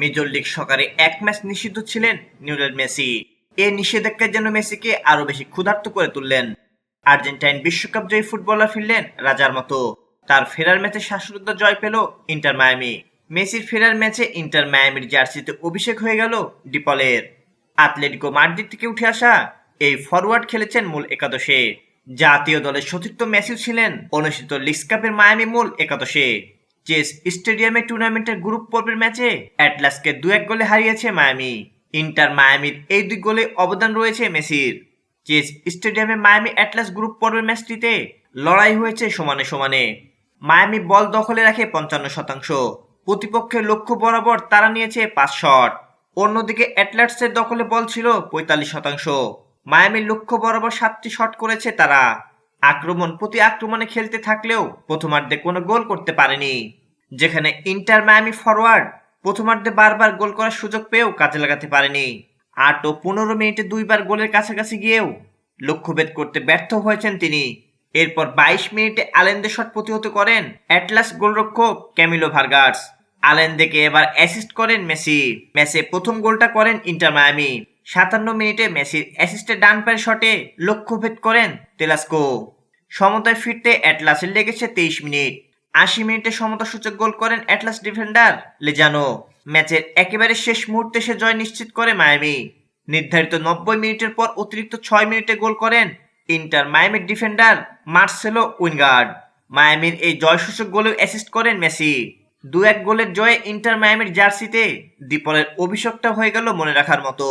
Major league সকারে এক match নিষিদ্ধ ছিলেন নিউরেল মেসি। এ নিষেধাজ্ঞা যেন মেসিকে আরও বেশি ক্ষুধার্ত করে তুললেন। আর্জেন্টাইন বিশ্বকাপ জয়ী ফুটবলার ফিরলেন রাজার মতো। তার ফেরার ম্যাচে শ্বাসরুদ্ধ জয় পেল ইন্টার মায়ামি। মেসির ফেরার ম্যাচে ইন্টার মায়ামির জার্সিতে অভিষেক হয়ে গেল ডিপলের। আতলেটিকো মাদ্রিদ থেকে উঠে আসা এই ফরওয়ার্ড খেলেছেন মূল একাদশে। জাতীয় দলের সতীর্থ মেসিও ছিলেন অনুষ্ঠিত লিগস কাপের মায়ামি মূল একাদশে। চেস স্টেডিয়ামে টুর্নামেন্টের গ্রুপ পর্বের ম্যাচে অ্যাটলাসকে দু এক গোলে হারিয়েছে মায়ামি। ইন্টার মায়ামির এই দুই গোলে অবদান রয়েছে মেসির। চেস স্টেডিয়ামে মায়ামি অ্যাটলাস গ্রুপ পর্বের ম্যাচটিতে লড়াই হয়েছে সমানে সমানে। মায়ামি বল দখলে রাখে পঞ্চান্ন শতাংশ। প্রতিপক্ষের লক্ষ্য বরাবর তারা নিয়েছে পাঁচ শট। অন্যদিকে অ্যাটলাসের দখলে বল ছিল পঁয়তাল্লিশ শতাংশ। মায়ামির লক্ষ্য বরাবর সাতটি শট করেছে তারা। আক্রমণ, প্রতি আক্রমণে খেলতে থাকলেও প্রথমার্ধে কোনো গোল করতে পারেনি। যেখানে ইন্টার মায়ামি ফরওয়ার্ড প্রথমার্ধে বারবার গোল করার সুযোগ পেয়েও কাজে লাগাতে পারেনি। আট ও পনেরো মিনিটে দুইবার গোলের কাছাকাছি গিয়েও লক্ষ্যভেদ করতে ব্যর্থ হয়েছেন তিনি। এরপর বাইশ মিনিটে আলেন্দে শট প্রতিহত করেন অ্যাটলাস গোলরক্ষক ক্যামিলো ভার্গার্স আলেন্দেকে এবার অ্যাসিস্ট করেন মেসি। ম্যাচে প্রথম গোলটা করেন ইন্টার মায়ামি। সাতান্ন মিনিটে মেসির অ্যাসিস্টে ডান পায়ের শটে লক্ষ্যভেদ করেন তেলাস্কো। সমতায় ফিরতে অ্যাটলাসের লেগেছে তেইশ মিনিট। আশি মিনিটে সমতা সূচক গোল করেন অ্যাটলাস ডিফেন্ডার লেজানো। ম্যাচের একেবারে শেষ মুহূর্তে সে জয় নিশ্চিত করে মায়ামি। নির্ধারিত নব্বই মিনিটের পর অতিরিক্ত ছয় মিনিটে গোল করেন ইন্টার মায়ামির ডিফেন্ডার মার্সেলো উইনগার্ড। মায়ামির এই জয়সূচক গোলেও অ্যাসিস্ট করেন মেসি। দু এক গোলের জয়ে ইন্টার মায়ামির জার্সিতে দ্বীপলের অভিষেকটা হয়ে গেল মনে রাখার মতো।